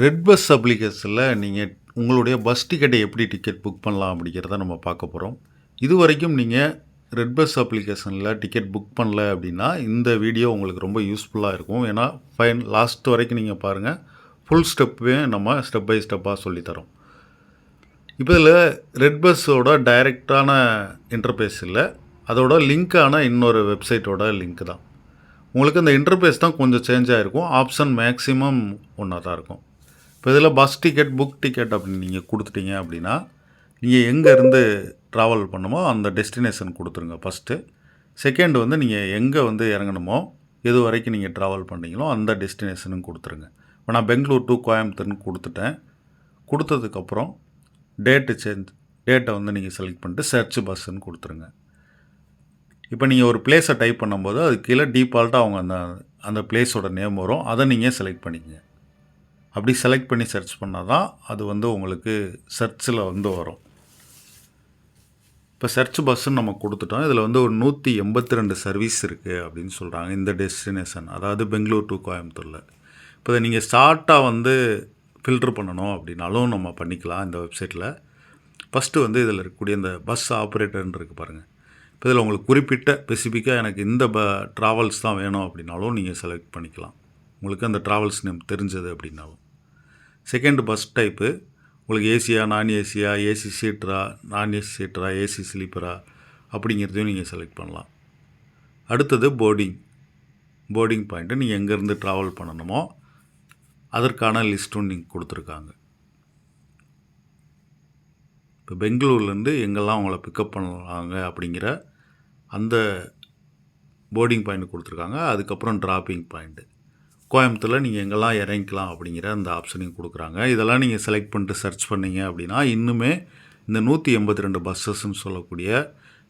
Red bus அப்ளிகேஷனில் நீங்கள் உங்களுடைய பஸ் டிக்கெட்டை எப்படி டிக்கெட் புக் பண்ணலாம் அப்படிங்கிறத நம்ம பார்க்க போகிறோம் இது வரைக்கும் நீங்கள் ரெட் பஸ் அப்ளிகேஷனில் டிக்கெட் புக் பண்ணல அப்படின்னா இந்த வீடியோ உங்களுக்கு ரொம்ப யூஸ்ஃபுல்லாக இருக்கும். ஏன்னா ஃபைன் லாஸ்ட் வரைக்கும் நீங்கள் பாருங்கள் ஃபுல் ஸ்டெப்பே நம்ம ஸ்டெப் பை ஸ்டெப்பாக சொல்லித்தரோம் இப்போ இதில் ரெட் பஸ்ஸோட டைரெக்டான இன்டர்பேஸ் இல்லை. அதோட லிங்க்கான இன்னொரு வெப்சைட்டோட லிங்க் தான். உங்களுக்கு அந்த இன்டர்பேஸ் தான் கொஞ்சம் சேஞ்ச் ஆகிருக்கும் ஆப்ஷன் மேக்ஸிமம் ஒன்றா தான் இருக்கும். இப்போ இதில் பஸ் டிக்கெட் புக் டிக்கெட் அப்படின்னு நீங்கள் கொடுத்துட்டீங்க அப்படின்னா நீங்கள் எங்கேருந்து ட்ராவல் பண்ணுமோ அந்த டெஸ்டினேஷன் கொடுத்துருங்க ஃபஸ்ட்டு செகண்ட் வந்து நீங்கள் எங்கே வந்து இறங்கணுமோ எது வரைக்கும் நீங்கள் ட்ராவல் பண்ணீங்களோ அந்த டெஸ்டினேஷனும் கொடுத்துருங்க. இப்போ நான் பெங்களூர் டு கோயம்புத்தூர்னு கொடுத்துட்டேன். கொடுத்ததுக்கப்புறம் டேட்டு சேஞ்ச் டேட்டை வந்து நீங்கள் செலக்ட் பண்ணிட்டு சர்ச் பஸ்ஸுன்னு கொடுத்துருங்க. இப்போ நீங்கள் ஒரு பிளேஸை டைப் பண்ணும்போது அது கீழே டீஃபால்ட்டாக அவங்க அந்த அந்த பிளேஸோட நேம் வரும். அதை நீங்கள் செலக்ட் பண்ணிக்கங்க. அப்படி செலக்ட் பண்ணி சர்ச் பண்ணால் தான் அது வந்து உங்களுக்கு சர்ச்சில் வந்து வரும். இப்போ சர்ச் பஸ்ஸுன்னு நம்ம கொடுத்துட்டோம். இதில் வந்து ஒரு நூற்றி எண்பத்தி ரெண்டு சர்வீஸ் இருக்குது அப்படின்னு சொல்கிறாங்க இந்த டெஸ்டினேஷன் அதாவது பெங்களூர் டு கோயம்புத்தூரில். இப்போ இதை நீங்கள் ஸ்டார்ட்டாக வந்து ஃபில்ட்ரு பண்ணணும் அப்படின்னாலும் நம்ம பண்ணிக்கலாம் இந்த வெப்சைட்டில் ஃபஸ்ட்டு வந்து இதில் இருக்கக்கூடிய இந்த பஸ் ஆப்ரேட்டர்னு இருக்குது பாருங்கள் இப்போ இதில் உங்களுக்கு குறிப்பிட்ட ஸ்பெசிஃபிக்காக எனக்கு இந்த ப ட்ராவல்ஸ் தான் வேணும் அப்படின்னாலும் நீங்கள் செலக்ட் பண்ணிக்கலாம். உங்களுக்கு அந்த ட்ராவல்ஸ் நேம் தெரிஞ்சது அப்படின்னாலும் செகண்ட் பஸ் டைப்பு உங்களுக்கு ஏசியா நான் ஏசியா ஏசி சீட்டரா நான் ஏசி சீட்டரா ஏசி ஸ்லீப்பரா அப்படிங்கிறதையும் நீங்கள் செலக்ட் பண்ணலாம். அடுத்தது போர்டிங் போர்டிங் பாயிண்ட்டு நீங்கள் எங்கேருந்து ட்ராவல் பண்ணணுமோ அதற்கான லிஸ்ட்டும் நீங்கள் கொடுத்துருக்காங்க. இப்போ பெங்களூர்லேருந்து எங்கெல்லாம் உங்களை பிக்கப் பண்ணலாங்க அப்படிங்கிற அந்த போர்டிங் பாயிண்ட் கொடுத்துருக்காங்க. அதுக்கப்புறம் ட்ராப்பிங் பாயிண்ட்டு கோயம்புத்தூரில் நீங்கள் எங்கெல்லாம் இறங்கிக்கலாம் அப்படிங்கிற அந்த ஆப்ஷனையும் கொடுக்குறாங்க. இதெல்லாம் நீங்கள் செலக்ட் பண்ணிட்டு சர்ச் பண்ணீங்க அப்படின்னா இன்னுமே இந்த நூற்றி எண்பத்தி ரெண்டு பஸ்ஸஸ்ன்னு சொல்லக்கூடிய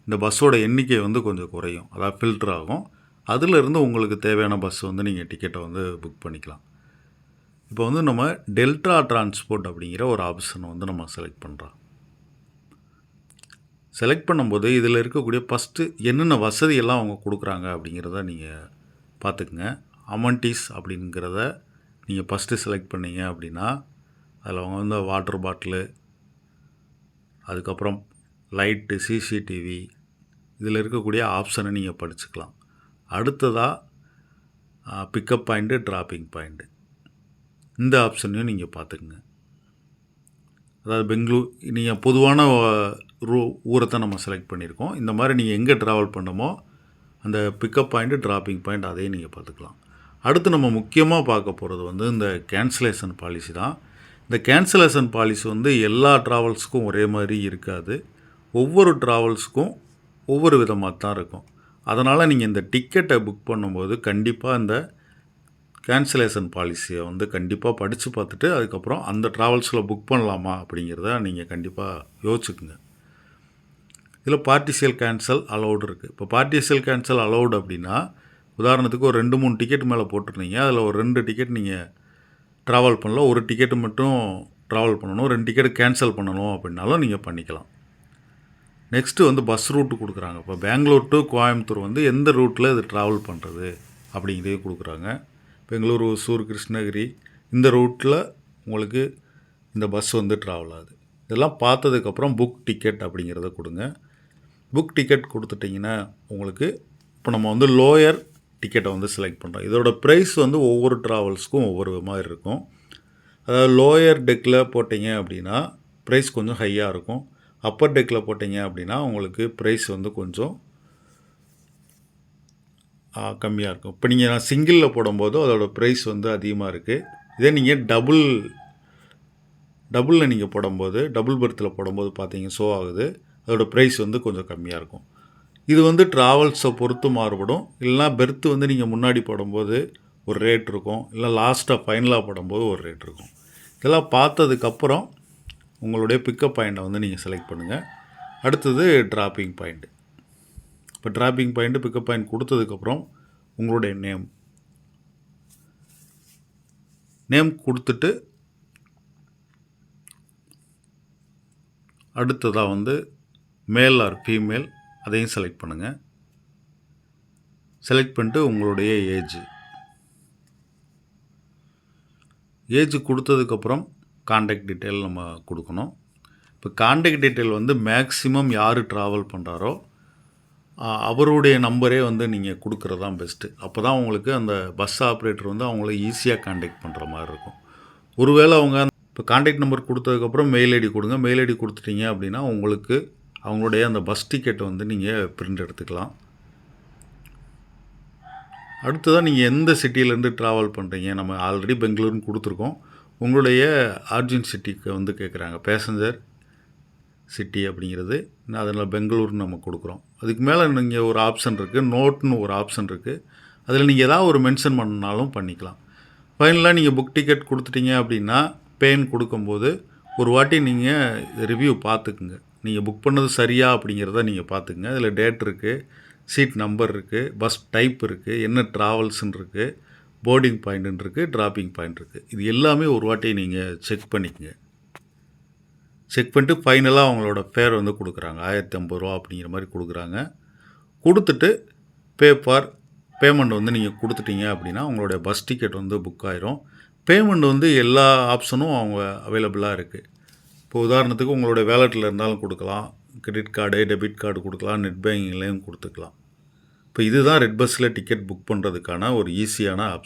இந்த பஸ்ஸோட எண்ணிக்கை வந்து கொஞ்சம் குறையும். அதாவது ஃபில்டர் ஆகும். அதிலிருந்து உங்களுக்கு தேவையான பஸ் வந்து நீங்கள் டிக்கெட்டை வந்து புக் பண்ணிக்கலாம். இப்போ வந்து நம்ம டெல்டா டிரான்ஸ்போர்ட் அப்படிங்கிற ஒரு ஆப்ஷனை வந்து நம்ம செலக்ட் பண்ணுறோம் செலக்ட் பண்ணும்போது இதில் இருக்கக்கூடிய ஃபஸ்ட்டு என்னென்ன வசதியெல்லாம் அவங்க கொடுக்குறாங்க அப்படிங்கிறத நீங்கள் பார்த்துக்குங்க. அமன்டிஸ் அப்படிங்கிறத நீங்கள் ஃபஸ்ட்டு செலக்ட் பண்ணீங்க அப்படின்னா அதில் அவங்க வந்து வாட்டர் பாட்டிலு அதுக்கப்புறம் லைட்டு சிசிடிவி இதில் இருக்கக்கூடிய ஆப்ஷனை நீங்கள் படிச்சுக்கலாம். அடுத்ததாக பிக்கப் பாயிண்ட்டு ட்ராப்பிங் பாயிண்ட்டு இந்த ஆப்ஷனையும் நீங்கள் பார்த்துக்குங்க. அதாவது பெங்களூர் நீங்கள் பொதுவான ரூ ஊரை நம்ம செலக்ட் பண்ணியிருக்கோம். இந்த மாதிரி நீங்கள் எங்கே ட்ராவல் பண்ணமோ அந்த பிக்கப் பாயிண்ட்டு ட்ராப்பிங் பாயிண்ட் அதையும் நீங்கள் பார்த்துக்கலாம். அடுத்து நம்ம முக்கியமாக பார்க்க போகிறது வந்து இந்த கேன்சலேஷன் பாலிசி தான். இந்த கேன்சலேஷன் பாலிசி வந்து எல்லா ட்ராவல்ஸுக்கும் ஒரே மாதிரி இருக்காது. ஒவ்வொரு ட்ராவல்ஸுக்கும் ஒவ்வொரு விதமாக தான் இருக்கும். அதனால் நீங்கள் இந்த டிக்கெட்டை புக் பண்ணும்போது கண்டிப்பாக இந்த கேன்சலேஷன் பாலிசியை வந்து கண்டிப்பாக படித்து பார்த்துட்டு அதுக்கப்புறம் அந்த ட்ராவல்ஸில் புக் பண்ணலாமா அப்படிங்கிறத நீங்கள் கண்டிப்பாக யோசிச்சுக்குங்க. இதில் பார்ட்டிசியல் கேன்சல் அலௌடு இருக்குது இப்போ பார்ட்டிசியல் கேன்சல் அலௌடு அப்படின்னா உதாரணத்துக்கு ஒரு ரெண்டு மூணு டிக்கெட் மேலே போட்டிருந்தீங்க. அதில் ஒரு ரெண்டு டிக்கெட் நீங்கள் ட்ராவல் பண்ணல. ஒரு டிக்கெட்டு மட்டும் ட்ராவல் பண்ணணும். ரெண்டு டிக்கெட் கேன்சல் பண்ணணும் அப்படின்னாலும் நீங்கள் பண்ணிக்கலாம். நெக்ஸ்ட்டு வந்து பஸ் ரூட்டு கொடுக்குறாங்க. இப்போ பெங்களூர் டு கோயம்புத்தூர் வந்து எந்த ரூட்டில் இது ட்ராவல் பண்ணுறது அப்படிங்கிறதே கொடுக்குறாங்க. பெங்களூர் ஒசூர் கிருஷ்ணகிரி இந்த ரூட்டில் உங்களுக்கு இந்த பஸ் வந்து ட்ராவல் ஆகுது. இதெல்லாம் பார்த்ததுக்கப்புறம் புக் டிக்கெட் அப்படிங்கிறத கொடுங்க. புக் டிக்கெட் கொடுத்துட்டிங்கன்னா உங்களுக்கு இப்போ நம்ம வந்து லோயர் டிக்கெட்டை வந்து செலக்ட் பண்ணுறோம் இதோட ப்ரைஸ் வந்து ஒவ்வொரு ட்ராவல்ஸ்க்கும் ஒவ்வொரு மாதிரி இருக்கும். அதாவது லோயர் டெக்கில் போட்டிங்க அப்படின்னா ப்ரைஸ் கொஞ்சம் ஹையாக இருக்கும். அப்பர் டெக்கில் போட்டிங்க அப்படின்னா உங்களுக்கு ப்ரைஸ் வந்து கொஞ்சம் கம்மியாக இருக்கும். இப்போ நீங்கள் நான் சிங்கிளில் போடும்போது அதோடய ப்ரைஸ் வந்து அதிகமாக இருக்குது இதே நீங்கள் டபுள் டபுளில் நீங்கள் போடும்போது டபுள் பர்த்தில் போடும்போது பார்த்தீங்க ஷோ ஆகுது. அதோடய ப்ரைஸ் வந்து கொஞ்சம் கம்மியாக இருக்கும். இது வந்து ட்ராவல்ஸை பொறுத்து மாறுபடும். இல்லைனா பெர்த்து வந்து நீங்கள் முன்னாடி போடும்போது ஒரு ரேட் இருக்கும். இல்லை லாஸ்ட்டாக ஃபைனலாக போடும்போது ஒரு ரேட் இருக்கும். இதெல்லாம் பார்த்ததுக்கப்புறம் உங்களுடைய பிக்கப் பாயிண்ட்டை வந்து நீங்கள் செலக்ட் பண்ணுங்கள் அடுத்தது ட்ராப்பிங் பாயிண்ட்டு இப்போ ட்ராப்பிங் பாயிண்ட்டு பிக்கப் பாயிண்ட் கொடுத்ததுக்கப்புறம் உங்களுடைய நேம் நேம் கொடுத்துட்டு அடுத்ததாக வந்து மேல் ஆர் ஃபீமேல் அதையும் செலக்ட் பண்ணுங்கள் செலக்ட் பண்ணிட்டு உங்களுடைய ஏஜ் ஏஜ் கொடுத்ததுக்கப்புறம் காண்டாக்ட் டீட்டெயில் நம்ம கொடுக்கணும். இப்போ காண்டாக்ட் டீட்டெயில் வந்து மேக்ஸிமம் யார் ட்ராவல் பண்ணுறாரோ அவருடைய நம்பரே வந்து நீங்கள் கொடுக்குறது தான் பெஸ்ட்டு அப்போ தான் உங்களுக்கு அந்த பஸ் ஆப்ரேட்டர் வந்து அவங்கள ஈஸியாக காண்டாக்ட் பண்ணுற மாதிரி இருக்கும். ஒருவேளை அவங்க இப்போ காண்டாக்ட் நம்பர் கொடுத்ததுக்கப்புறம் மெயில் ஐடி கொடுங்க. மெயில் ஐடி கொடுத்துட்டீங்க அப்படின்னா உங்களுக்கு அவங்களுடைய அந்த பஸ் டிக்கெட்டை வந்து நீங்கள் பிரிண்ட் எடுத்துக்கலாம். அடுத்ததாக நீங்கள் எந்த சிட்டியிலேருந்து ட்ராவல் பண்ணுறீங்க நம்ம ஆல்ரெடி பெங்களூர்னு கொடுத்துருக்கோம். உங்களுடைய ஆர்ஜின் சிட்டிக்கு வந்து கேட்குறாங்க பேசஞ்சர் சிட்டி அப்படிங்கிறது. அதில் பெங்களூர்னு நம்ம கொடுக்குறோம். அதுக்கு மேலே நீங்கள் ஒரு ஆப்ஷன் இருக்குது நோட்னு ஒரு ஆப்ஷன் இருக்குது அதில் நீங்கள் ஏதாவது ஒரு மென்ஷன் பண்ணாலும் பண்ணிக்கலாம். ஃபைனலாக நீங்கள் புக் டிக்கெட் கொடுத்துட்டீங்க அப்படின்னா பேன் கொடுக்கும்போது ஒரு வாட்டி நீங்கள் ரிவ்யூ பார்த்துக்குங்க. நீங்கள் புக் பண்ணது சரியா அப்படிங்கிறத நீங்கள் பார்த்துக்குங்க. அதில் டேட் இருக்குது சீட் நம்பர் இருக்குது பஸ் டைப் இருக்குது என்ன ட்ராவல்ஸ்ன்னு இருக்குது போர்டிங் பாயிண்ட்டுன்னு இருக்குது ட்ராப்பிங் பாயிண்ட் இருக்குது இது எல்லாமே ஒரு வாட்டி நீங்கள் செக் பண்ணிக்கங்க. செக் பண்ணிட்டு ஃபைனலாக அவங்களோட ஃபேர் வந்து கொடுக்குறாங்க. ஆயிரத்தி ஐம்பது ரூபா அப்படிங்கிற மாதிரி கொடுக்குறாங்க. கொடுத்துட்டு பே ஃபார் பேமெண்ட் வந்து நீங்கள் கொடுத்துட்டீங்க அப்படின்னா உங்களுடைய பஸ் டிக்கெட் வந்து புக் ஆயிரும். பேமெண்ட் வந்து எல்லா ஆப்ஷனும் அவங்க அவைலபிளாக இருக்குது இப்போ உதாரணத்துக்கு உங்களுடைய வேலெட்டில் இருந்தாலும் கொடுக்கலாம். கிரெடிட் கார்டு டெபிட் கார்டு கொடுக்கலாம் நெட் பேங்கிங்லேயும் கொடுத்துக்கலாம். இப்போ இதுதான் ரெட் பஸ்ஸில் டிக்கெட் புக் பண்ணுறதுக்கான ஒரு ஈஸியான ஆப்ஷன்.